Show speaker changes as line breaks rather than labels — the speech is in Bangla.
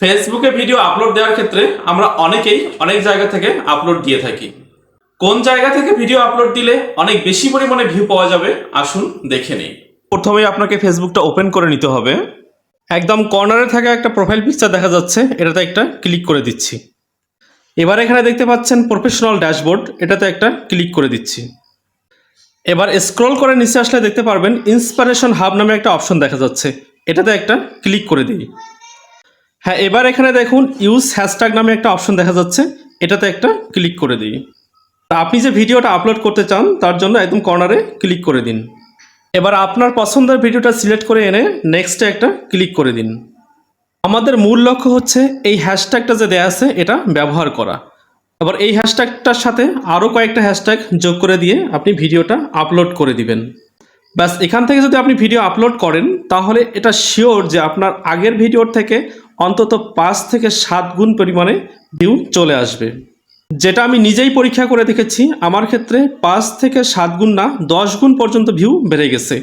ফেসবুকে ভিডিও আপলোড দেওয়ার ক্ষেত্রে আমরা অনেকেই অনেক জায়গা থেকে আপলোড দিয়ে থাকি। কোন জায়গা থেকে ভিডিও আপলোড দিলে অনেক বেশি পরিমাণে ভিউ পাওয়া যাবে, আসুন দেখে নিই। প্রথমেই আপনাকে ফেসবুকটা ওপেন করে নিতে হবে। একদম কর্নারে থাকা একটা প্রোফাইল পিকচার দেখা যাচ্ছে, এটাতে একটা ক্লিক করে দিচ্ছি। এবার এখানে দেখতে পাচ্ছেন প্রফেশনাল ড্যাশবোর্ড, এটাতে একটা ক্লিক করে দিচ্ছি। এবার স্ক্রল করে নিচে আসলে দেখতে পারবেন ইন্সপিরেশন হাব নামে একটা অপশন দেখা যাচ্ছে, এটাতে একটা ক্লিক করে দিই। হ্যাঁ এবার এখানে দেখুন ইউজ হ্যাশট্যাগ নামে একটা অপশন দেখা যাচ্ছে। এটাতে একটা ক্লিক করে দিই। তা আপনি যে ভিডিওটা আপলোড করতে চান, তার জন্য একদম কর্নারে ক্লিক করে দিন। এবার আপনার পছন্দের ভিডিওটা সিলেক্ট করে এনে নেক্সটে একটা ক্লিক করে দিন। আমাদের মূল লক্ষ্য হচ্ছে, এই হ্যাশট্যাগটা যে দেয়া আছে, এটা ব্যবহার করা। এবার এই হ্যাশট্যাগটার সাথে আরও কয়েকটা হ্যাশট্যাগ যোগ করে দিয়ে আপনি ভিডিওটা আপলোড করে দিবেন। ব্যাস, এখান থেকে যদি আপনি ভিডিও আপলোড করেন, তাহলে এটা শিওর যে আপনার আগের ভিডিওর থেকে অন্তত পাঁচ থেকে সাত গুণ পরিমাণে ভিউ চলে আসবে। যেটা আমি নিজেই পরীক্ষা করে দেখেছি, আমার ক্ষেত্রে পাঁচ থেকে সাত গুণ না, দশ গুণ পর্যন্ত ভিউ বেড়ে গেছে।